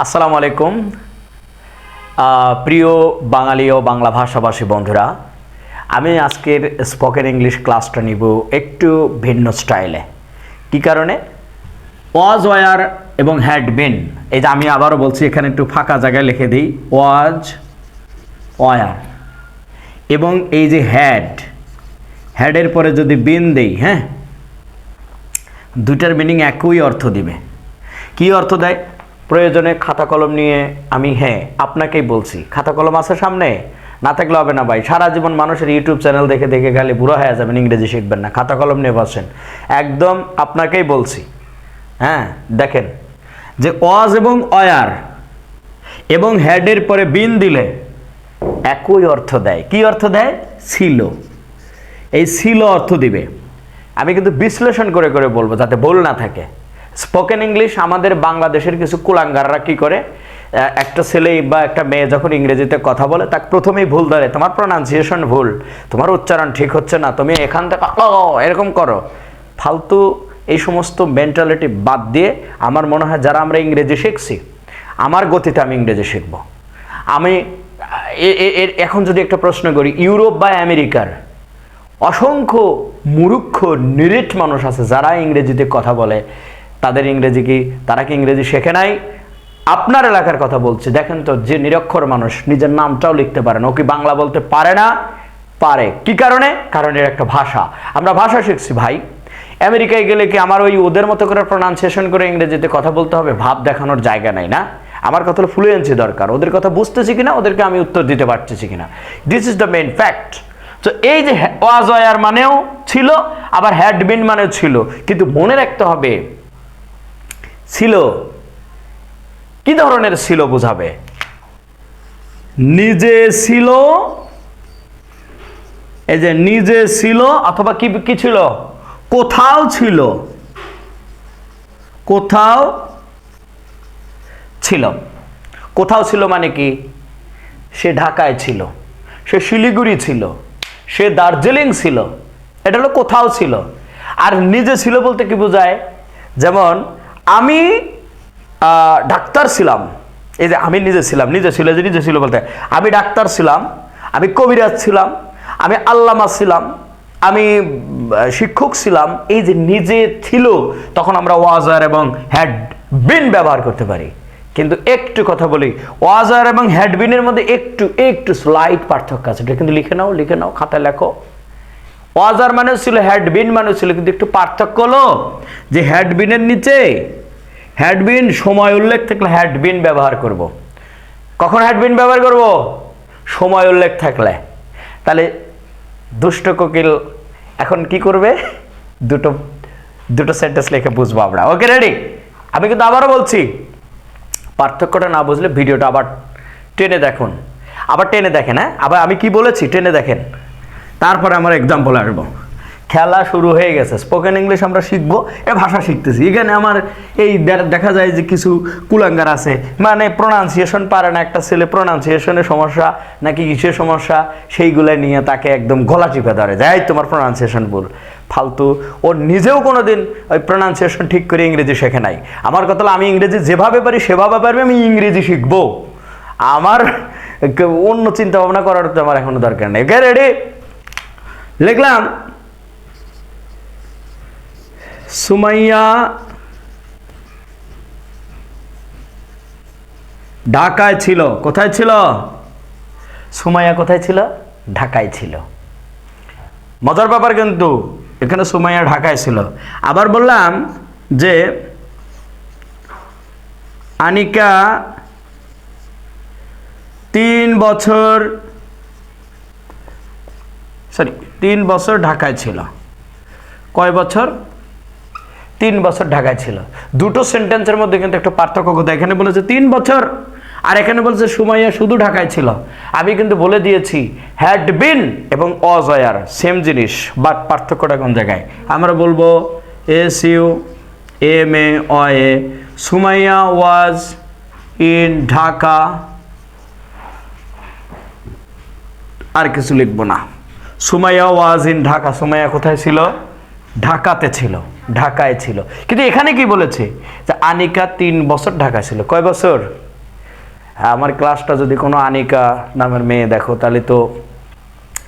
আসসালামু আলাইকুম। প্রিয় বাঙালি ও বাংলা ভাষাভাষী বন্ধুরা, আমি আজকের স্পোকেন ইংলিশ ক্লাসটা নিব একটু ভিন্ন স্টাইলে কি কারণে? ওয়াজ, ওয়ার এবং হ্যাড বিন এই যে আমি আবারও বলছি, এখানে একটু ফাঁকা জায়গায় লিখে দিই। ওয়াজ, ওয়ার এবং এই যে হ্যাড হ্যাডের পরে যদি বিন দেই হ্যাঁ? দুটার মিনিং একই অর্থ দিবে। কি অর্থ দেয়? প্রয়োজনে খাতা কলম নিয়ে আমি হ্যাঁ আপনাকেই বলছি। খাতা কলম আছে সামনে? না থাকলে হবে না ভাই। সারা জীবন মানুষের ইউটিউব চ্যানেল দেখে দেখে গেলে বুড়ো হয়ে যাবেন, ইংরেজি শিখবেন না। খাতা কলম নিয়ে বসেন। একদম আপনাকেই বলছি। হ্যাঁ দেখেন। যে অজ এবং অয়ার এবং হেডের পরে বিন দিলে একই অর্থ দেয়। কি অর্থ দেয়? ছিল। এই ছিল অর্থ দিবে। আমি কিন্তু বিশ্লেষণ করে করে বলব যাতে ভুল না থাকে। স্পোকেন ইংলিশ আমাদের বাংলাদেশের কিছু কুলাঙ্গাররা কি করে? একটা ছেলে বা একটা মেয়ে যখন ইংরেজিতে কথা বলে, তাকে প্রথমেই ভুল ধরে, তোমার প্রনাউন্সিয়েশন ভুল, তোমার উচ্চারণ ঠিক হচ্ছে না, তুমি এখান থেকে এরকম করো। ফালতু এই সমস্ত মেন্টালিটি বাদ দিয়ে আমার মনে হয় যারা আমরা ইংরেজি শিখছি, আমার গতিতে আমি ইংরেজি শিখব। আমি এখন যদি একটা প্রশ্ন করি, ইউরোপ বা আমেরিকার অসংখ্য মুরুক্ষ নিরেট মানুষ আছে যারা ইংরেজিতে কথা বলে তাদের ইংরেজি কি? তারা কি ইংরেজি শেখে নাই? আপনার এলাকার কথা বলছি। দেখেন তো, যে নিরক্ষর মানুষ, নিজের নামটাও লিখতে পারে না। ও কি বাংলা বলতে পারে না? পারে। কি কারণে? কারণ এর একটা ভাষা। আমরা ভাষা শিখছি, ভাই। আমেরিকায় গেলে কি আমার ওই ওদের মতো করে প্রনাউন্সিয়েশন করে ইংরেজিতে কথা বলতে হবে? ভাব দেখানোর জায়গা নাই, না? আমার কথা হলো ফ্লুয়েন্সি দরকার। ওদের কথা বুঝতেছি কিনা? ওদেরকে আমি উত্তর দিতে পারতেছি কিনা? This is the main fact তো এই যে ওয়াজ ওয়ার মানেও ছিল, আবার হ্যাড বিন মানেও ছিল। কিন্তু মনে রাখতে হবে ছিল? কি ধরনের ছিল বোঝাবে? নিজে ছিল, এই যে নিজে ছিল, অথবা কি কি ছিল? কোথাও ছিল। কোথাও ছিল। কোথাও ছিল মানে কি? সে ঢাকায় ছিল। সে শিলিগুড়ি ছিল। সে দার্জিলিং ছিল। এটা হলো কোথাও ছিল। আর নিজে ছিল বলতে কি বোঝায়? যেমন আমি ডাক্তার ছিলাম। এই যে আমি নিজে ছিলাম, নিজে ছিল যে নিজে ছিল বলতে, আমি ডাক্তার ছিলাম, আমি কবিরাজ ছিলাম, আমি আল্লামা ছিলাম, আমি শিক্ষক ছিলাম, এই যে নিজে ছিল, তখন আমরা ওয়াজার এবং হ্যাড বিন ব্যবহার করতে পারি। কিন্তু একটু কথা বলি, ওয়াজার এবং হ্যাডবিনের মধ্যে একটু একটু স্লাইট পার্থক্য আছে। এটা কিন্তু লিখে নাও লিখে নাও, খাতায় লেখো। ওয়াজার মানে ছিল হ্যাডবিন মানে ছিল, কিন্তু একটু পার্থক্য হলো যে হ্যাডবিনের নিচে হ্যাডবিন সময় উল্লেখ থাকলে হ্যাডবিন ব্যবহার করব। কখন হ্যাডবিন ব্যবহার করব? সময় উল্লেখ থাকলে। তাহলে দুষ্ট কোকিল এখন কি করবে? দুটো দুটো সেন্টেন্স লিখে বুঝব আমরা। ওকে রেডি আমি কিন্তু আবারও বলছি, পার্থক্যটা না বুঝলে ভিডিওটা আবার টেনে দেখুন। আবার টেনে দেখেন হ্যাঁ? আবার আমি কি বলেছি? টেনে দেখেন। তারপরে আমার এক্সাম্পল আসব। খেলা শুরু হয়ে গেছে স্পোকেন ইংলিশ আমরা শিখব, এ ভাষা শিখতেছি। এখানে আমার এই দেখা যায় যে কিছু কুলাঙ্গার আছে মানে প্রোনাউন্সিয়েশন পারে না, একটা ছেলে প্রোনাউন্সিয়েশনের সমস্যা, নাকি কিসের সমস্যা, সেইগুলো নিয়ে তাকে একদম গলা চিপে ধরে, যাই তোমার প্রোনাউন্সিয়েশন ভুল। ফালতু, ও নিজেও কোনোদিন ওই প্রোনাউন্সিয়েশন ঠিক করে ইংরেজি শেখে নাই। আমার কথা আমি ইংরেজি যেভাবে পারি, সেভাবে পারবে, আমি ইংরেজি শিখব। আমার অন্য চিন্তা ভাবনা করার তো আমার এখনও দরকার নেই। রেডি লিখলাম। সুমাইয়া ঢাকায় ছিল। কোথায় ছিল? সুমাইয়া কোথায় ছিল? ঢাকায় ছিল। মজার ব্যাপার কিন্তু, এখানে সুমাইয়া ঢাকায় ছিল। আবার বললাম যে, আনিকা তিন বছর সরি, তিন বছর ঢাকায় ছিল। কয় বছর? তিন বছর ঢাকায় ছিল। দুটো সেন্টেন্সের মধ্যে কিন্তু একটা পার্থক্য কোথায় এখানে বলেছে তিন বছর, আর এখানে বলছে সুমাইয়া শুধু ঢাকায় ছিল। আমি কিন্তু বলে দিয়েছি হ্যাড বিন এবং অজয়ার সেম জিনিস বাট পার্থক্যটা কোন জায়গায়? আমরা বলব S U M A O A Sumaiya was in Dhaka. আর কিছু লিখব না। সুমাইয়া ওয়াজ ইন ঢাকা, সুমাইয়া কোথায় ছিল? ঢাকাতে ছিল, ঢাকায় ছিল। কিন্তু এখানে কি বলেছে? যে আনিকা তিন বছর ঢাকা ছিল। কয় বছর? আমার ক্লাসটা যদি কোনো আনিকা নামের মেয়ে দেখো, তাহলে তো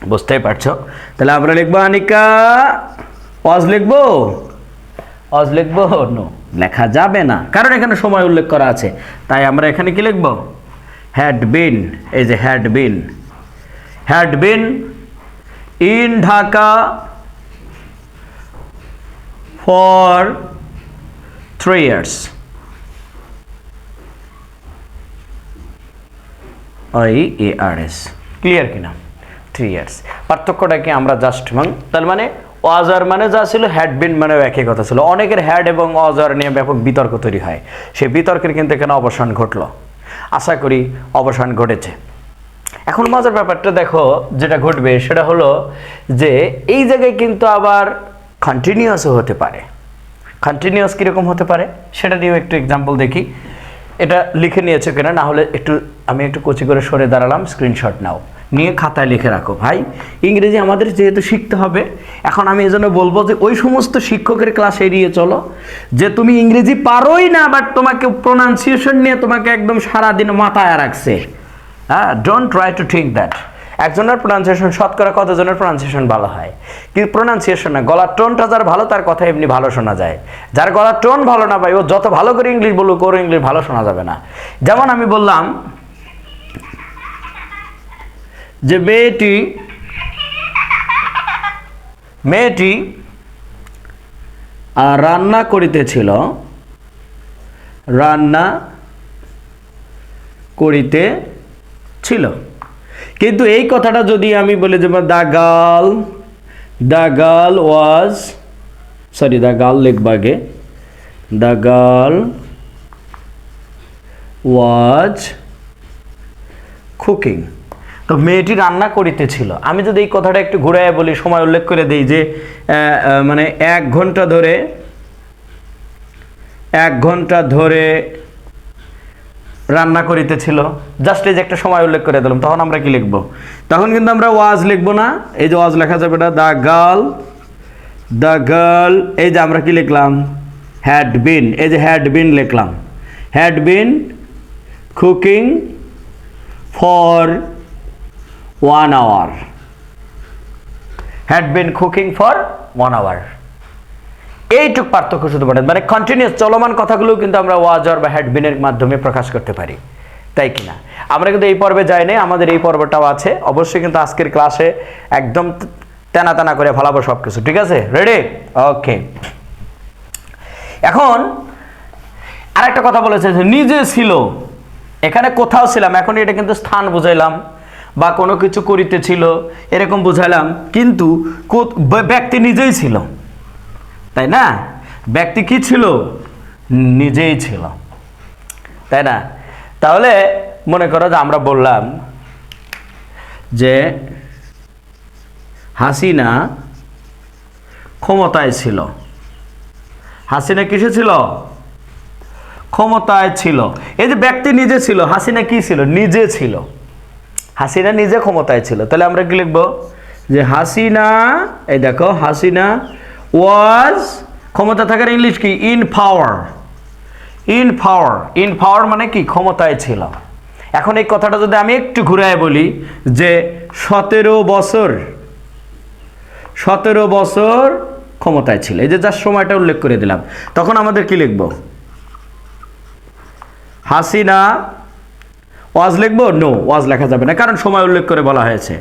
বুঝতেই পারছ। তাহলে আমরা লিখব আনিকা অজ লিখব? অজ লিখব? নো, লেখা যাবে না। কারণ এখানে সময় উল্লেখ করা আছে। তাই আমরা এখানে কি লিখব? হ্যাড বিন, এই যে had been. Had been in Dhaka for three years I A R S clear কিনা থ্রি ইয়ার্স পার্থক্যটা কি আমরা জাস্ট মান তার মানে অজার মানে যা ছিল হ্যাড বিন মানে একই কথা ছিল অনেকের হ্যাড এবং অজার নিয়ে ব্যাপক বিতর্ক তৈরি হয় সেই বিতর্কের কিন্তু এখানে অবসান ঘটলো আশা করি অবসান ঘটেছে এখন মজার ব্যাপারটা দেখো, যেটা ঘটবে সেটা হলো যে এই জায়গায় কিন্তু আবার কন্টিনিউয়াসও হতে পারে। কন্টিনিউয়াস কীরকম হতে পারে? সেটা নিয়েও একটু এক্সাম্পল দেখি। এটা লিখে নিয়েছো কিনা? না হলে একটু, আমি একটু কচি করে সরে দাঁড়ালাম স্ক্রিনশট নাও। নিয়ে খাতায় লিখে রাখো, ভাই। ইংরেজি আমাদের যেহেতু শিখতে হবে, এখন আমি এজন্য বলব যে ওই সমস্ত শিক্ষকের ক্লাস এড়িয়ে চলো, যে তুমি ইংরেজি পারোই না বাট তোমাকে প্রোনাউন্সিয়েশন নিয়ে তোমাকে একদম সারাদিন মাথায় রাখছে। হ্যাঁ don't try to think that একজনের প্রোনাউন্সিয়েশন শতকরা কতজনের প্রোনাউন্সিয়েশন ভালো হয়? কিন্তু প্রোনাউন্সিয়েশন না? গলার টোনটা যার ভালো, তার কথা এমনি ভালো শোনা যায়। যার গলার টোন ভালো না ভাই, ও যত ভালো করে ইংলিশ বলুক, ওর ইংলিশ ভালো শোনা যাবে না। যেমন আমি বললাম যে মেয়েটি মেয়েটি রান্না করিতেছিল, রান্না করিতে ছিল। কিন্তু এই কথাটা যদি আমি বলি যে the girl the girl was, sorry the girl লিখব আগে। The girl was cooking. তো মেয়েটি রান্না করিতেছিল। আমি যদি এই কথাটা একটু ঘুরায় বলি, সময় উল্লেখ করে দিই যে মানে এক ঘণ্টা ধরে, এক ঘণ্টা ধরে রান্না করিতেছিল। জাস্ট এই যে একটা সময় উল্লেখ করে দিলাম, তখন আমরা কি লিখব? তখন কিন্তু আমরা ওয়াজ লিখব না, এই যে ওয়াজ লেখা যাবে না দ্য গার্ল দ্য গার্ল, এই যে আমরা কি লিখলাম? হ্যাড বিন এই যে হ্যাড বিন লিখলাম। Had been cooking for one hour had been cooking for one hour এইটুক পার্থক্য শুধু বটে মানে কন্টিনিউস চলমান কথাগুলো কিন্তু আমরা ওয়াজর বা হ্যাডবিনের মাধ্যমে প্রকাশ করতে পারি। তাই কি না? আমরা কিন্তু এই পর্বে যাই নাই, আমাদের এই পর্বটাও আছে। অবশ্যই কিন্তু আজকের ক্লাসে একদম তেনা তেনা করে ফেলাবো সব কিছু ঠিক আছে? রেডি ওকে এখন আরেকটা কথা বলেছে যে নিজে ছিল, এখানে কোথাও ছিলাম এখন এটা কিন্তু স্থান বুঝাইলাম বা কোনো কিছু করিতেছিল এরকম বুঝাইলাম, কিন্তু ব্যক্তি নিজেই ছিল। তাই না? ব্যক্তি কি ছিল? নিজেই ছিল। তাই না? তাহলে মনে করো যে আমরা বললাম যে হাসিনা ক্ষমতায় ছিল। হাসিনা কিসে ছিল? ক্ষমতায় ছিল। এই যে ব্যক্তি নিজে ছিল, হাসিনা কি ছিল? নিজে ছিল। হাসিনা নিজে ক্ষমতায় ছিল। তাহলে আমরা কি লিখব? যে হাসিনা, এই দেখো, হাসিনা ওয়াজ ক্ষমতা থাকার ইংলিশ কি? In power in power in power মানে কি? ক্ষমতায় ছিল এখন এই কথাটা যদি আমি একটু ঘুরায় বলি, যে সতেরো বছর সতেরো বছর ক্ষমতায় ছিল। এই যে যার সময়টা উল্লেখ করে দিলাম। তখন আমাদের কি লিখব? হাসিনা, ওয়াজ লিখব? নো ওয়াজ লেখা যাবে না। কারণ সময় উল্লেখ করে বলা হয়েছে।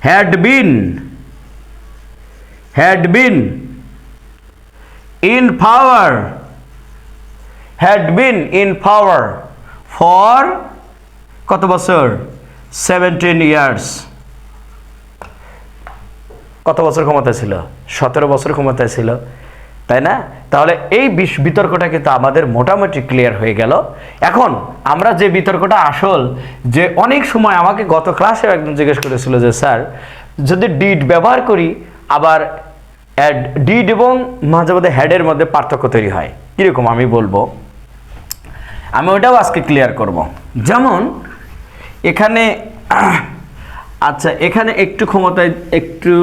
Had been had been in power had been in power for কত বছর? সেভেন্টিন ইয়ার্স কত বছর ক্ষমতায় ছিল? সতেরো বছর ক্ষমতায় ছিল, তাই না? তাহলে এই বিষ- বিতর্কটা কিন্তু আমাদের মোটামুটি ক্লিয়ার হয়ে গেল। এখন আমরা যে বিতর্কটা আসল, যে অনেক সময় আমাকে গত ক্লাসেও একদম জিজ্ঞেস করেছিল যে, স্যার, যদি ডিড ব্যবহার করি, আবার ডিড এবং মাঝে মধ্যে হ্যাডের মধ্যে পার্থক্য তৈরি হয়। কীরকম আমি বলব? আমি ওটাও আজকে ক্লিয়ার করব। যেমন, এখানে আচ্ছা এখানে একটু ক্ষমতায়, একটু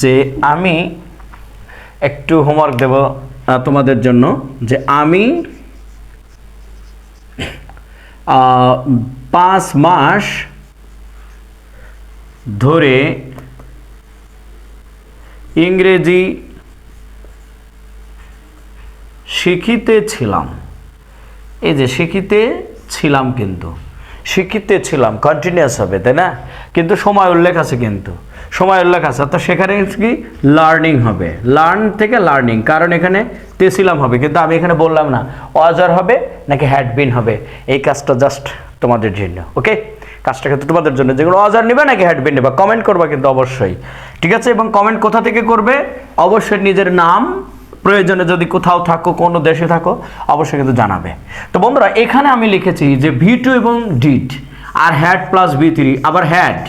যে আমি একটু হোমওয়ার্ক দেব তোমাদের জন্য। যে আমি পাঁচ মাস ধরে ইংরেজি শিখিতে ছিলাম এই যে শিখিতে ছিলাম কিন্তু শিখিতে ছিলাম কন্টিনিউয়াস হবে, তাই না? কিন্তু সময় উল্লেখ আছে কিন্তু, সময় উল্লেখ আছে। তো সেখানে কি? লার্নিং হবে। লার্ন থেকে লার্নিং কারণ এখানে তেছিলাম হবে। কিন্তু আমি এখানে বললাম না অজার হবে নাকি হ্যাড বিন হবে? এই কাজটা জাস্ট তোমাদের জন্য ওকে কাজটা কিন্তু তোমাদের জন্য। যেগুলো অজার নেবে নাকি হ্যাড বিন নেবে কমেন্ট করবা কিন্তু অবশ্যই। ঠিক আছে? এবং কমেন্ট কোথা থেকে করবে? অবশ্যই নিজের নাম প্রয়োজনে যদি কোথাও থাকো, কোনো দেশে থাকো, অবশ্যই কিন্তু জানাবে। তো বন্ধুরা, এখানে আমি লিখেছি যে ভি টু এবং ডিড আর হ্যাড প্লাস ভি থ্রি আবার হ্যাড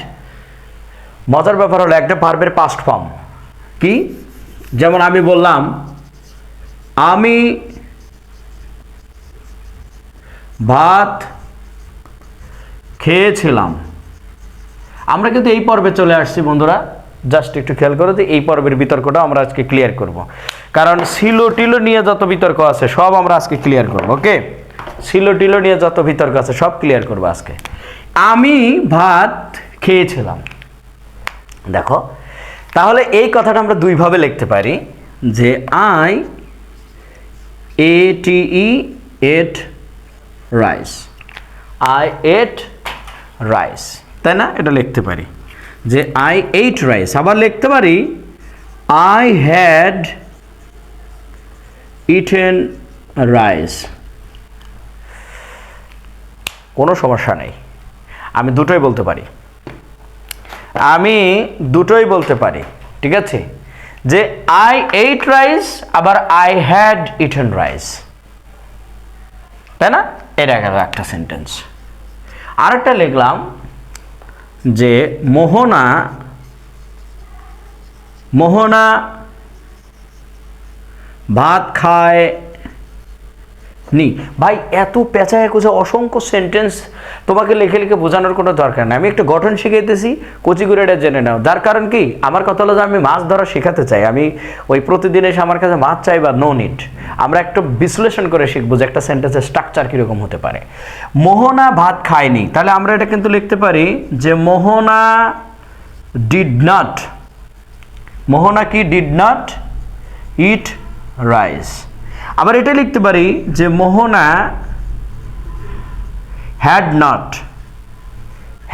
মজার ব্যাপার হলো একটা পার্বের পাস্ট ফর্ম কি? যেমন আমি বললাম, আমি ভাত খেয়েছিলাম। আমরা কিন্তু এই পর্বে চলে আসছি বন্ধুরা। জাস্ট একটু খেয়াল করো যে এই পর্বের বিতর্কটা আমরা আজকে ক্লিয়ার করব। কারণ সিলো টিলো নিয়ে যত বিতর্ক আছে, সব আমরা আজকে ক্লিয়ার করব ওকে সিলো টিলো নিয়ে যত বিতর্ক আছে, সব ক্লিয়ার করব আজকে। আমি ভাত খেয়েছিলাম। দেখো, তাহলে এই কথাটা আমরা দুইভাবে লিখতে পারি, যে I A T E ate rice I ate rice তাই না? এটা লিখতে পারি। যে আই এইট রাইস আবার লিখতে পারি আই হ্যাড ইটেন রাইস কোনো সমস্যা নেই। আমি দুটোই বলতে পারি। আমি দুটোই বলতে পারি। ঠিক আছে? যে আই এইট রাইস আবার আই হ্যাড ইটেন রাইস তাই না? এটা একটা সেন্টেন্স আরেকটা লিখলাম যে মোহনা মোহনা ভাত খায় নি ভাই, এত পেঁচায় কুচে অসংখ্য সেন্টেন্স তোমাকে লিখে লিখে বোঝানোর কোনো দরকার নেই। আমি একটু গঠন শিখাইতেছি, কচিগুড়িটা জেনে নাও। যার কারণ কি? আমার কথা হলো যে আমি মাছ ধরা শেখাতে চাই। আমি ওই প্রতিদিন এসে আমার কাছে মাছ চাই বা নো নিট আমরা একটু বিশ্লেষণ করে শিখব যে একটা সেন্টেন্সের স্ট্রাকচার কীরকম হতে পারে। মোহনা ভাত খায়নি। তাহলে আমরা এটা কিন্তু লিখতে পারি যে মোহনা ডিড নট মোহনা কি ডিড নট ইট রাইস আবার এটা লিখতে পারি যে Mohona had not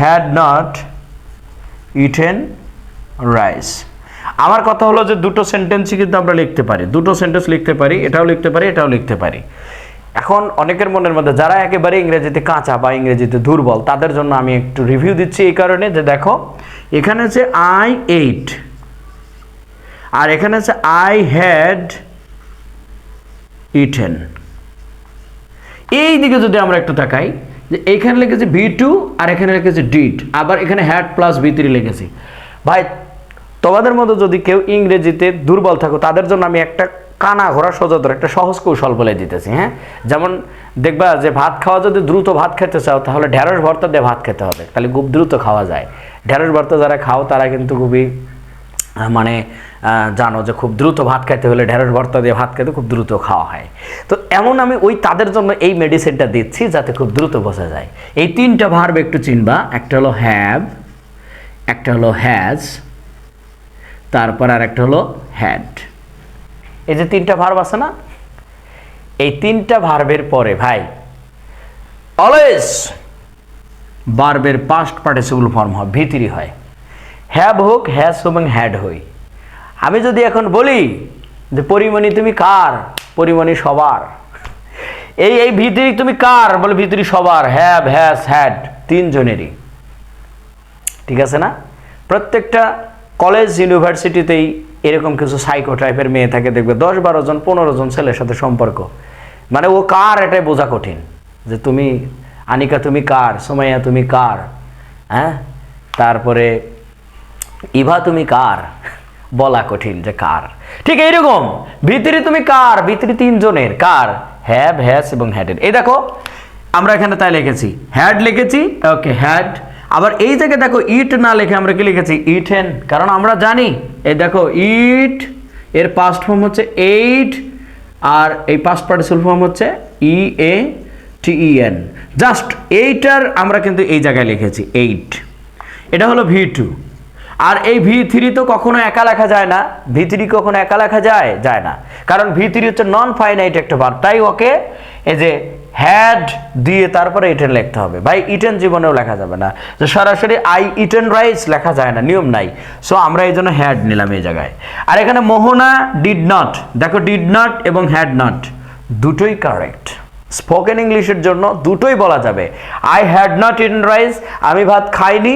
had not eaten rice আমার কথা হলো যে দুটো সেন্টেন্সই কিন্তু আমরা লিখতে পারি। দুটো সেন্টেন্স লিখতে পারি, এটাও লিখতে পারি, এটাও লিখতে পারি। এখন অনেকের মনের মধ্যে, যারা একেবারে ইংরেজিতে কাঁচা বা ইংরেজিতে দুর্বল, তাদের জন্য আমি একটু রিভিউ দিচ্ছি এই কারণে যে দেখো, এখানে হচ্ছে আই এইট আর এখানে আছে আই হ্যাড ইটেন এই দিকে যদি আমরা একটু তাকাই, যে এইখানে লিখেছি ভি টু আর এখানে লিখেছি ডিট আবার এখানে হ্যাড প্লাস ভি থ্রি লিখেছি। ভাই, তোমাদের মধ্যে যদি কেউ ইংরেজিতে দুর্বল থাকো, তাদের জন্য আমি একটা কানা ঘোরা সোজাদর একটা সহজ কৌশল বলে দিতেছি হ্যাঁ? যেমন দেখবা যে ভাত খাওয়া যদি দ্রুত ভাত খেতে চাও, তাহলে ঢেঁড়স ভর্তা দিয়ে ভাত খেতে হবে, তাহলে খুব দ্রুত খাওয়া যায়। ঢেঁড়স ভর্তা যারা খাও, তারা কিন্তু খুবই মানে জানো যে খুব দ্রুত ভাত খেতে হলে ঢেঁড়স ভর্তা দিয়ে ভাত খেতে খুব দ্রুত খাওয়া হয়। তো এমন আমি ওই তাদের জন্য এই মেডিসিনটা দিচ্ছি যাতে খুব দ্রুত বোঝা যায়। এই তিনটা ভার্ব একটু চিনবা, একটা হলো হ্যাভ একটা হলো হ্যাজ তারপর আর একটা হলো হ্যাড এই যে তিনটা ভার্ব আছে না? এই তিনটা ভার্বের পরে ভাই অলওয়েজ বার্বের পাস্ট পার্টিসিপল ফর্ম হয় ভিতরি হয়। হ্যাভ হোক হ্যাজ এবং হ্যাড হই আমি যদি এখন বলি যে পরিমণি তুমি কার? পরিমণি সবার। এই এই ভিতরি তুমি কার? বলে ভিতরি সবার। হ্যাভ হ্যাজ হ্যাড, তিনজনেরই। ঠিক আছে না? প্রত্যেকটা কলেজ, ইউনিভার্সিটিতেই এরকম কিছু সাইকো টাইপের মেয়ে থাকে, দেখবে দশ বারো জন, পনেরো জন ছেলের সাথে সম্পর্ক। মানে ও কার এটাই বোঝা কঠিন। যে তুমি, আনিকা তুমি কার? সোমাইয়া তুমি কার? হ্যাঁ? তারপরে ইভা তুমি কার? বলা কঠিন যে কার? ঠিক এইরকম, ভিতরে তুমি কার? ভিতরে তিনজনের। কার? হ্যাভ হ্যাস এবং হ্যাডের। এই দেখো, আমরা এখানে তাই লিখেছি। হ্যাড লিখেছি, ওকে, হ্যাড। আবার এই জায়গায় দেখো, ইট না লিখে আমরা কি লিখেছি? ইটেন। কারণ আমরা জানি, এই দেখো, ইট, এর পাস্ট ফর্ম হচ্ছে এইট, আর এই পাস্ট পার্টিসিপাল ফর্ম হচ্ছে ই এ টি এন জাস্ট এইটার আমরা কিন্তু এই জায়গায় লিখেছি, এইট। এটা হলো ভি টু। আর এই ভি থ্রি তো কখনো একা লেখা যায় না, ভি থ্রি কখনো একা লেখা যায় যায় না। কারণ ভি থ্রি হচ্ছে নন ফাইনাইট একটা বার তাই ওকে এই যে হ্যাড দিয়ে তারপরে ইটেন লিখতে হবে। ভাই ইটেন জীবনেও লেখা যাবে না। যে সরাসরি আই ইটেন রাইস লেখা যায় না, নিয়ম নাই। সো আমরা এই জন্য হ্যাড নিলাম এই জায়গায়। আর এখানে মোহনা ডিড নট দেখো ডিড নট এবং হ্যাড নট দুটোই কারেক্ট স্পোকেন ইংলিশের জন্য দুটোই বলা যাবে। I had not eat rice আমি ভাত খাইনি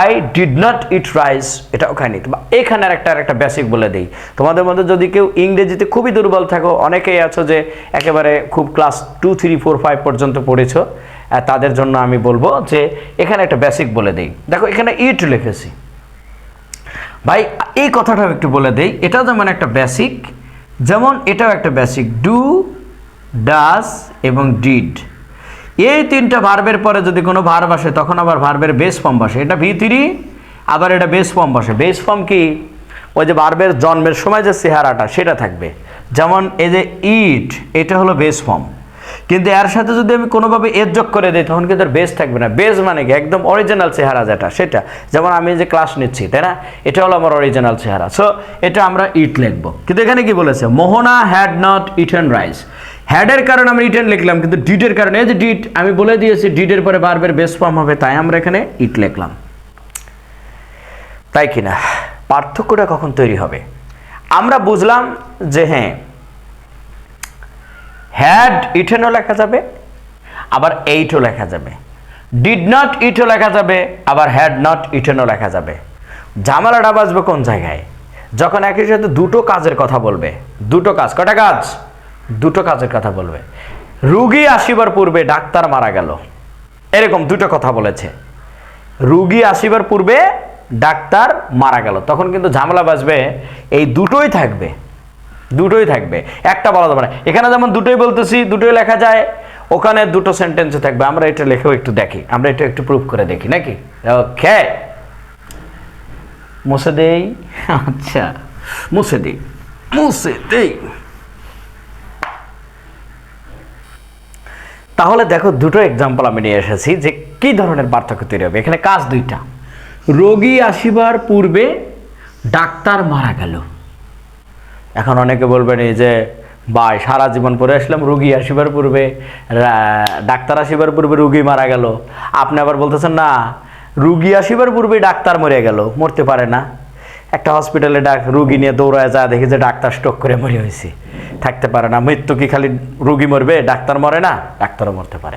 I did not eat rice এটাও খাইনি। এখানে আর একটা একটা বেসিক বলে দিই। তোমাদের মধ্যে যদি কেউ ইংরেজিতে খুবই দুর্বল থাকো, অনেকেই আছো যে একেবারে খুব class two three four five পর্যন্ত পড়েছো তাদের জন্য আমি বলব যে এখানে একটা বেসিক বলে দিই। দেখো, এখানে ইট লিখেছি। ভাই, এই কথাটাও একটু বলে দেই। এটাও যেমন একটা বেসিক যেমন এটাও একটা বেসিক ডু ডাস এবং ডিড এই তিনটা ভার্বের পরে যদি কোনো ভার্ব আসে, তখন আবার ভার্বের বেস ফর্ম বসে। এটা ভি থ্রি আবার এটা বেস ফর্ম বসে। বেস ফর্ম কি? ওই যে ভার্বের জন্মের সময় যে চেহারাটা, সেটা থাকবে। যেমন এই যে ইট এটা হলো বেস ফর্ম কিন্তু এর সাথে যদি আমি কোনোভাবে এর যোগ করে দিই, তখন কিন্তু বেস থাকবে না। বেস মানে কি? একদম অরিজিনাল চেহারা যেটা, সেটা। যেমন আমি যে ক্লাস নিচ্ছি, তাই না? এটা হলো আমার অরিজিনাল চেহারা। সো এটা আমরা ইট লিখব। কিন্তু এখানে কি বলেছে? Mohona had not eaten rice হ্যাডের কারণে আমি ইটেন লিখলাম, কিন্তু ডিটের কারণে, এই যে ডিট আমি বলে দিয়েছি ডিটের পরে বারবার বেস ফর্ম হবে, তাই আমরা এখানে ইট লিখলাম। তাই কিনা? পার্থক্যটা কখন তৈরি হবে? আমরা বুঝলাম যে হ্যাঁ হ্যাড ইটেনও লেখা যাবে, আবার এইটও লেখা যাবে। ডিড নট ইটও লেখা যাবে, আবার হ্যাড নট ইটেনও লেখা যাবে। ঝামেলাটা বাজবে কোন জায়গায়? যখন একই সাথে দুটো কাজের কথা বলবে, দুটো কাজ, কটা কাজ? দুটো কাজের কথা বলবে। রুগী আসিবার পূর্বে ডাক্তার মারা গেল। এরকম দুটো কথা বলেছে। রুগী আসিবার পূর্বে ডাক্তার মারা গেল। তখন কিন্তু ঝামেলা বাজবে, এই দুটোই থাকবে। দুটোই থাকবে। একটা বলা যাবে না। এখানে যেমন দুটোই বলতেছি, দুটোই লেখা যায়, ওখানে দুটো সেন্টেন্সে থাকবে। আমরা এটা লেখেও একটু দেখি। আমরা এটা একটু প্রুভ করে দেখি, নাকি? ওকে মুছে দেই। আচ্ছা মুছে দেই। মুছে দেই। তাহলে দেখো দুটো এক্সাম্পল আমি নিয়ে এসেছি যে কি ধরনের পার্থক্য তৈরি হবে। এখানে কাজ দুইটা। রোগী আসিবার পূর্বে ডাক্তার মারা গেল। এখন অনেকে বলবেন এই যে, ভাই, সারা জীবন পরে আসলাম, রুগী আসিবার পূর্বে ডাক্তার আসিবার পূর্বে রুগী মারা গেল। আপনি আবার বলতেছেন, না, রুগী আসিবার পূর্বে ডাক্তার মরে গেল, মরতে পারে না। একটা হসপিটালে ডাক, রুগী নিয়ে দৌড়ায় যা দেখি যে ডাক্তার স্ট্রোক করে মরে হয়েছে। থাকতে পারে না। মৃত্যু কি খালি রুগী মরবে? ডাক্তার মরে না? ডাক্তারও মরতে পারে।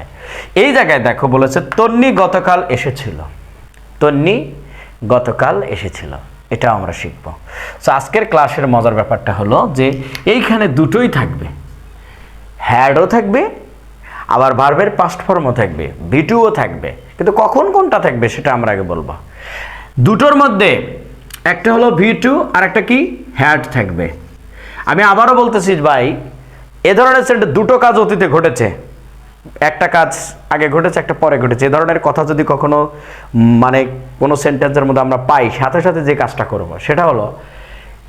এই জায়গায় দেখো বলেছে, তন্নি গতকাল এসেছিল। তন্নি গতকাল এসেছিল। এটা আমরা শিখব। সো আজকের ক্লাসের মজার ব্যাপারটা হলো যে, এইখানে দুটোই থাকবে। হ্যাডও থাকবে, আবার ভার্বের পাস্ট ফর্মও থাকবে ভিটুও থাকবে। কিন্তু কখন কোনটা থাকবে সেটা আমরা আগে বলব। দুটোর মধ্যে একটা হলো ভি টু আর একটা কি? হ্যাড থাকবে। আমি আবারও বলতেছি ভাই, এ ধরনের সেন্ট দুটো কাজ অতীতে ঘটেছে। একটা কাজ আগে ঘটেছে, একটা পরে ঘটেছে। এ ধরনের কথা যদি কখনো মানে কোনো সেন্টেন্সের মধ্যে আমরা পাই, সাথে সাথে যে কাজটা করব, সেটা হলো,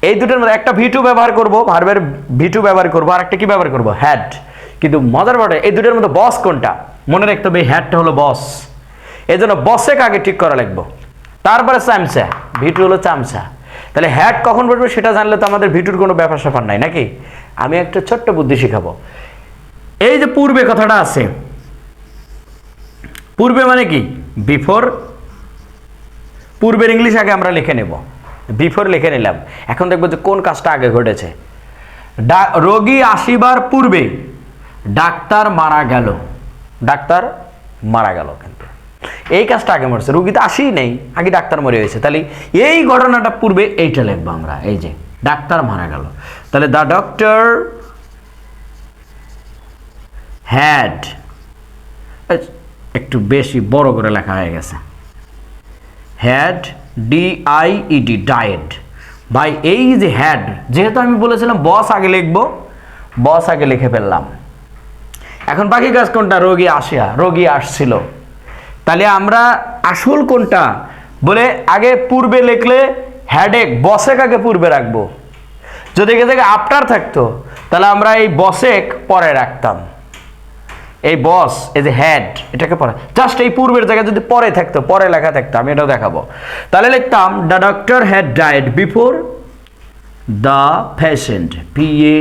এই দুটোর মধ্যে একটা ভিটু ব্যবহার করব, ভার্বের ভিটু ব্যবহার করব, আর একটা কি ব্যবহার করব? হ্যাড কিন্তু মজার বটে এই দুটোর মধ্যে বস কোনটা? মনে রাখতে হবে হ্যাডটা হলো বস এই জন্য বসেকে আগে ঠিক করা লাগবে? তারপরে চামচা। ভিটু হলো চামচা। তাহলে হ্যাড কখন বলব সেটা জানলে তো আমাদের ভিটুর কোনো ব্যাপার স্যাপার নাই, নাকি? আমি একটা ছোট্ট বুদ্ধি শিখাবো। এই যে পূর্বে কথাটা আছে, পূর্বে মানে কি? বিফোর পূর্বের ইংলিশ আগে আমরা লিখে নেব। বিফোর লিখে নিলাম। এখন দেখব যে কোন কাজটা আগে ঘটেছে। রোগী আসিবার পূর্বে ডাক্তার মারা গেল। ডাক্তার মারা গেল কিন্তু। এই কাজটা আগে মরছে, রুগী তো আসেই নেই, আগে ডাক্তার মরে হয়েছে তাহলে এই ঘটনাটা পূর্বে এইটা লিখব আমরা, এই যে, ডাক্তার মারা গেল। তাহলে দ্য ডক্টর হ্যাড একটু বেশি বড় করে লেখা হয়ে গেছে। Had D I E D died ভাই, এই যে হ্যাড যেহেতু আমি বলেছিলাম বস আগে লিখব বস আগে লিখে ফেললাম। এখন বাকি কাজ কোনটা? রোগী আসিয়া, রোগী আসছিল। তাহলে আমরা আসল কোনটা? বলে আগে পূর্বে লিখলে হ্যাডেক বসেক আগে পূর্বে রাখব? যদি এখানে থেকে আফটার থাকতো, তাহলে আমরা এই বসেক পরে রাখতাম। এই বস এই যে হ্যাড এটাকে পরে। জাস্ট এই পূর্বের জায়গায় যদি পরে থাকতো, পরে লেখা থাকতো, আমি এটাও দেখাবো। তাহলে লিখতাম the doctor had died before the patient P A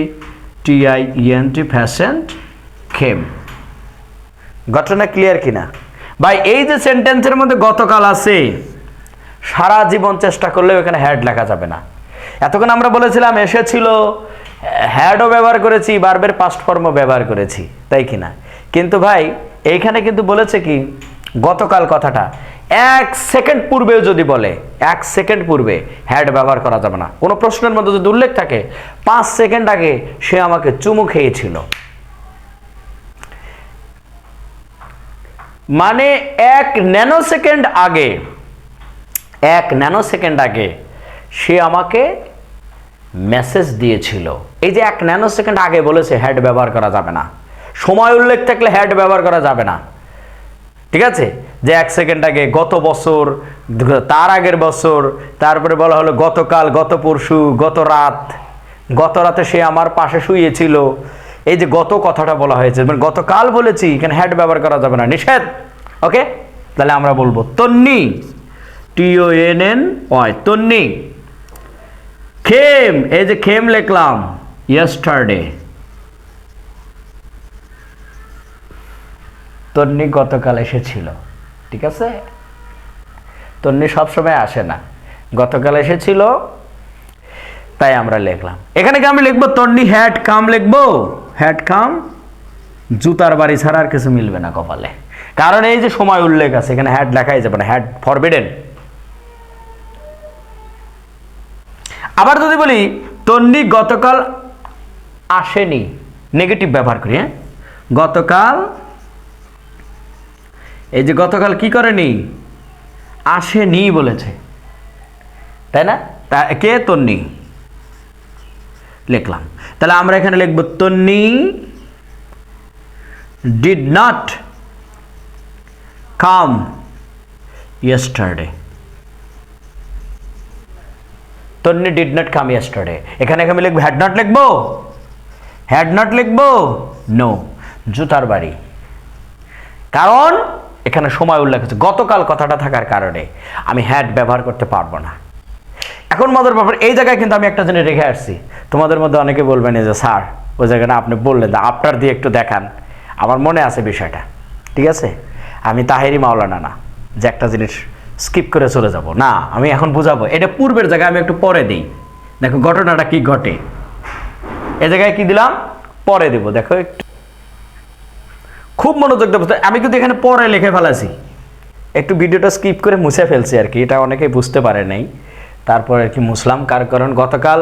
T I N T patient came ঘটনা ক্লিয়ার কিনা? ভাই, এই যে সেন্টেন্সের মধ্যে গতকাল আছে, সারা জীবন চেষ্টা করলেও এখানে হ্যাড লেখা যাবে না। এতক্ষণ আমরা বলেছিলাম, এসেছিল হ্যাডও ব্যবহার করেছি বারবার পাস্ট ফর্মও ব্যবহার করেছি, তাই কিনা? কিন্তু ভাই, এইখানে কিন্তু বলেছে কি, গতকাল কথাটা, এক সেকেন্ড পূর্বেও যদি বলে, এক সেকেন্ড পূর্বে হ্যাড ব্যবহার করা যাবে না। কোনো প্রশ্নের মধ্যে যদি উল্লেখ থাকে, পাঁচ সেকেন্ড আগে সে আমাকে চুমু খেয়েছিল। মানে এক ন্যানো সেকেন্ড আগে, এক ন্যানো সেকেন্ড আগে সে আমাকে মেসেজ দিয়েছিল। এই যে এক ন্যানো সেকেন্ড আগে বলেছে হ্যাড ব্যবহার করা যাবে না। সময় উল্লেখ থাকলে হ্যাড ব্যবহার করা যাবে না। ঠিক আছে? যে এক সেকেন্ড আগে গত বছর, তার আগের বছর, তারপরে বলা হলো গতকাল, গত পরশু, গত রাত, গত রাতে সে আমার পাশে শুয়েছিল। এই যে গত কথাটা বলা হয়েছে মানে গতকাল বলেছি, এখানে হ্যাড ব্যবহার করা যাবে না, নিষেধ ওকে তাহলে আমরা বলব, Tonni T O N N Y Tonni, Khem, এই যে খেম লিখলাম ইয়েস্টারডে তন্নি গতকাল এসেছিল, ঠিক আছে? তন্নি সবসময় আসে না। গতকাল এসেছিল তাই আমরা লিখলাম। এখানে কি আমি লিখব? তন্নি হ্যাট কাম লিখব? হ্যাট কাম জুতার বাড়ি ছাড়া আর কিছু মিলবে না কপালে। কারণ এই যে সময় উল্লেখ আছে, এখানে হ্যাড লেখাই যাবে না হ্যাড ফরবিডেন আবার যদি বলি, তন্নি গতকাল আসেনি। নেগেটিভ ব্যবহার করি হ্যাঁ? গতকাল, এই যে গতকাল কি করেনি? আসেনি বলেছে। তাই না? তা কে তন্নি? লিখলাম। তাহলে আমরা এখানে লিখব, Tonni did not come yesterday Tonni did not come yesterday এখানে আমি লিখব হ্যাড নট লিখব? হ্যাড নট লিখব? নো জুতার বাড়ি। কারণ এখানে সময় উল্লেখ আছে। গতকাল কথাটা থাকার কারণে আমি হ্যাড ব্যবহার করতে পারব না। এখন মজার ব্যাপার, এই জায়গায় কিন্তু আমি একটা জিনিস রেখে আসছি। তোমাদের মধ্যে অনেকে বলবেন যে, স্যার, ওই জায়গাটা আপনি বললেন যে আপনার দিয়ে একটু দেখান। আমার মনে আছে বিষয়টা, ঠিক আছে? আমি তাহেরি মাওলানা না, যে একটা জিনিস স্কিপ করে চলে যাব। না, আমি এখন বুঝাবো, এটা পূর্বের জায়গায় আমি একটু পরে দিই। দেখো, ঘটনাটা কি ঘটে? এ জায়গায় কি দিলাম? পরে দেব। দেখো, একটু খুব মনোযোগ দেবো। আমি কিন্তু এখানে পরে লিখে ফেলাছি। একটু ভিডিওটা স্কিপ করে মুছে ফেলছি আর কি, এটা অনেকেই বুঝতে পারে নাই। তারপর আর কি মুসলাম কার কারণ গতকাল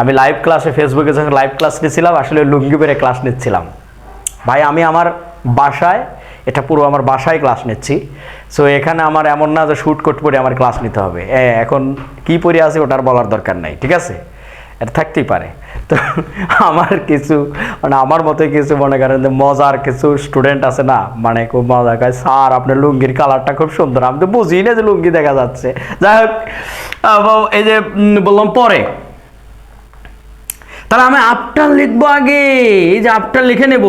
আমি লাইভ ক্লাসে ফেসবুকে যখন লাইভ ক্লাস নিয়েছিলাম আসলে লুঙ্গি পেরে ক্লাস নিচ্ছিলাম। ভাই, আমি আমার বাসায়, এটা পুরো আমার বাসায় ক্লাস নিচ্ছি। সো এখানে আমার এমন না যে শ্যুট কোট পরে আমার ক্লাস নিতে হবে। এখন কি পরে আছে ওটার বলার দরকার নাই, ঠিক আছে? এটা থাকতেই পারে। তো আমার কিছু মানে আমার মতো কিছু মনে করেন যে মজার কিছু স্টুডেন্ট আছে না মানে খুব মজা খায় স্যার, আপনার লুঙ্গির কালারটা খুব সুন্দর। আমি তো বুঝি না যে লুঙ্গি দেখা যাচ্ছে। যাই হোক এই যে বললাম পরে। তাহলে আমি আফটার লিখব আগে। এই যে আফটার লিখে নেব।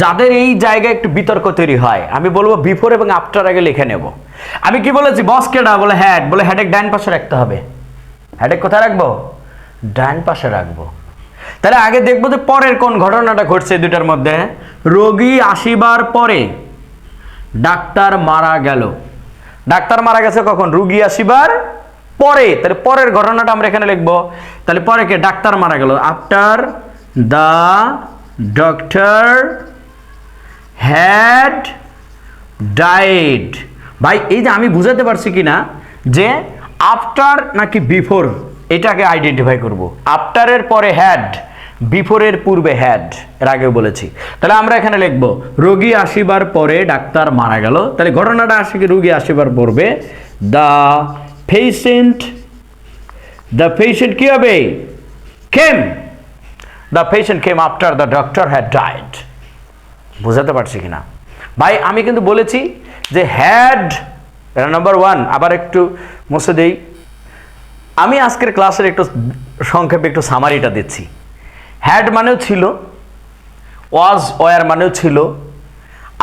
যাদের এই জায়গায় একটু বিতর্ক তৈরি হয়, আমি বলব বিফোর এবং আফটার আগে লিখে নেব। আমি কি বলেছি? বস কেডা বলে হ্যাড বলে হ্যাডেক ডাইন পাশে রাখতে হবে। হ্যাডেক কোথায় রাখব? ডাইন পাশে রাখব। তাহলে আগে দেখব যে পরের কোন ঘটনাটা ঘটছে দুটার মধ্যে। রোগী আসিবার পরে ডাক্তার মারা গেল। ডাক্তার মারা গেছে কখন? রুগী আসিবার পরে। তাহলে পরের ঘটনাটা আমরা এখানে লিখব। তাহলে পরে কে? ডাক্তার মারা গেল। After the doctor had died ভাই, এই যে আমি বুঝাতে পারছি কি না যে আফটার নাকি বিফোর? এটাকে আইডেন্টিফাই করব। আফটারের পরে হ্যাড বিফোরের পূর্বে হ্যাড এর আগেও বলেছি। তাহলে আমরা এখানে লিখব, রোগী আসিবার পরে ডাক্তার মারা গেল। তাহলে ঘটনাটা আসে কি রোগী আসিবার পূর্বে? দ্য পেশেন্ট দ্য পেশেন্ট কি হবে? Came the patient came after the doctor had died বুঝাতে পারছি কিনা? ভাই, আমি কিন্তু বলেছি যে হ্যাড নাম্বার ওয়ান আবার একটু মুছে দেই। আমি আজকের ক্লাসের একটু সংক্ষেপে একটু সামারিটা দিচ্ছি। হ্যাড মানেও ছিল ওয়াজ ওয়ার মানেও ছিল,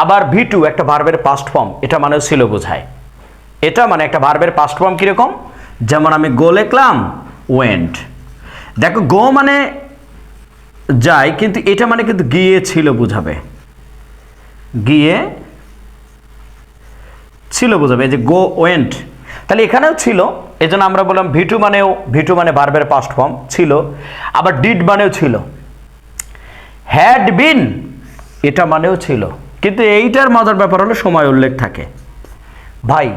আবার ভি টু একটা ভার্বের পাস্ট ফর্ম এটা মানেও ছিল বোঝায়। এটা মানে একটা ভার্বের পাস্ট ফর্ম কীরকম? যেমন আমি গো লিখলাম ওয়েন্ট দেখো গো মানে যায়, কিন্তু এটা মানে কিন্তু গিয়ে ছিল বোঝাবে। গিয়ে ছিল বোঝাবে যে গো ওয়েন্ট তাহলে এখানেও ছিল এই জন্য আমরা বললাম ভিটু মানেও ভিটু মানে ভার্বের পাস্ট ফর্ম ছিল। আবার ডিড মানেও ছিল। হ্যাড বিন এটা মানেও ছিল। কিন্তু এইটার মজার ব্যাপার হলো সময় উল্লেখ থাকে। ভাই,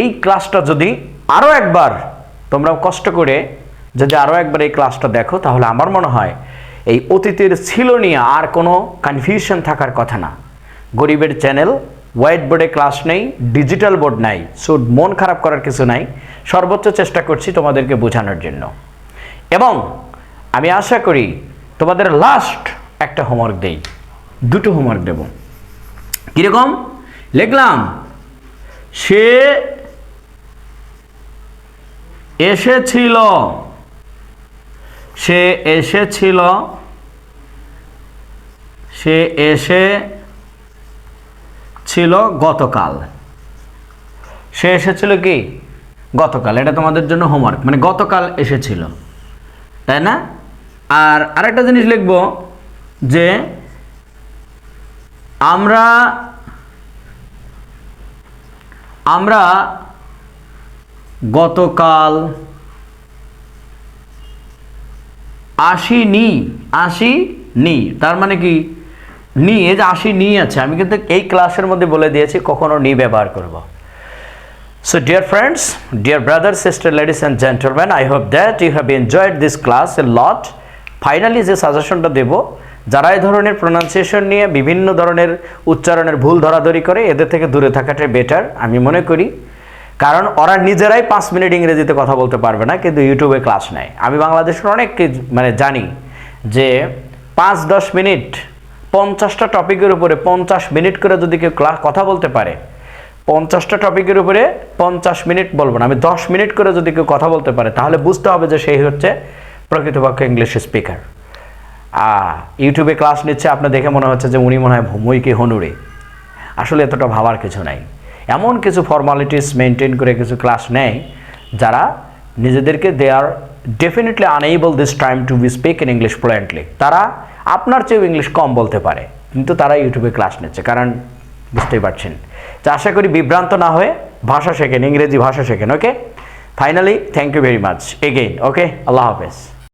এই ক্লাসটা যদি আরও একবার তোমরা কষ্ট করে যদি আরও একবার এই ক্লাসটা দেখো, তাহলে আমার মনে হয় এই অতীতের ছিল নিয়ে আর কোনো কনফিউশন থাকার কথা না। গরিবের চ্যানেল হোয়াইট বোর্ডে ক্লাস নেই ডিজিটাল বোর্ড নাই সো মন খারাপ করার কিছু নাই। সর্বোচ্চ চেষ্টা করছি তোমাদেরকে বোঝানোর জন্য। এবং আমি আশা করি তোমাদের লাস্ট একটা হোমওয়ার্ক দেই। দুটো হোমওয়ার্ক দেব। কীরকম? লিখলাম, সে এসেছিল সে এসেছিল, সে এসে ছিল গতকাল। সে এসেছিল কি? গতকাল। এটা তোমাদের জন্য হোমওয়ার্ক মানে গতকাল এসেছিল। তাই না? আর আরেকটা জিনিস লিখব যে আমরা আমরা গতকাল আসিনি আসিনি। তার মানে কি? নি যে আসি নি আছে, আমি কিন্তু এই ক্লাসের মধ্যে বলে দিয়েছি কখনো নি ব্যবহার করব। So dear friends dear brother sister ladies and gentleman I hope that you have enjoyed this class a lot finally যে সাজেশনটা দেব, যারা এই ধরনের প্রোনাউন্সিয়েশন নিয়ে বিভিন্ন ধরনের উচ্চারণের ভুল ধরাধরি করে, এদের থেকে দূরে থাকাটাই বেটার আমি মনে করি। কারণ ওরা নিজেরাই পাঁচ মিনিট ইংরেজিতে কথা বলতে পারবে না, কিন্তু ইউটিউবে ক্লাস নেয়। আমি বাংলাদেশের অনেক মানে জানি যে পাঁচ দশ মিনিট পঞ্চাশটা টপিকের উপরে পঞ্চাশ মিনিট করে যদি কেউ ক্লাস কথা বলতে পারে, পঞ্চাশটা টপিকের উপরে পঞ্চাশ মিনিট বলব না, আমি দশ মিনিট করে যদি কেউ কথা বলতে পারে, তাহলে বুঝতে হবে যে সেই হচ্ছে প্রকৃতপক্ষে ইংলিশ স্পিকার ইউটিউবে ক্লাস নিচ্ছে, আপনার দেখে মনে হচ্ছে যে উনি মনে হয় ভূমই কি হনুরে। আসলে এতটা ভাবার কিছু নাই। এমন কিছু ফর্মালিটিস মেনটেন করে কিছু ক্লাস নেয়, যারা নিজেদেরকে they are definitely unable this time to be speak in English fluently তারা আপনার চেয়েও ইংলিশ কম বলতে পারে, কিন্তু তারা ইউটিউবে ক্লাস নিচ্ছে, কারণ বুঝতেই পারছেন। তো আশা করি বিভ্রান্ত না হয়ে ভাষা শেখেন, ইংরেজি ভাষা শেখেন okay finally thank you very much again okay আল্লাহ হাফেজ।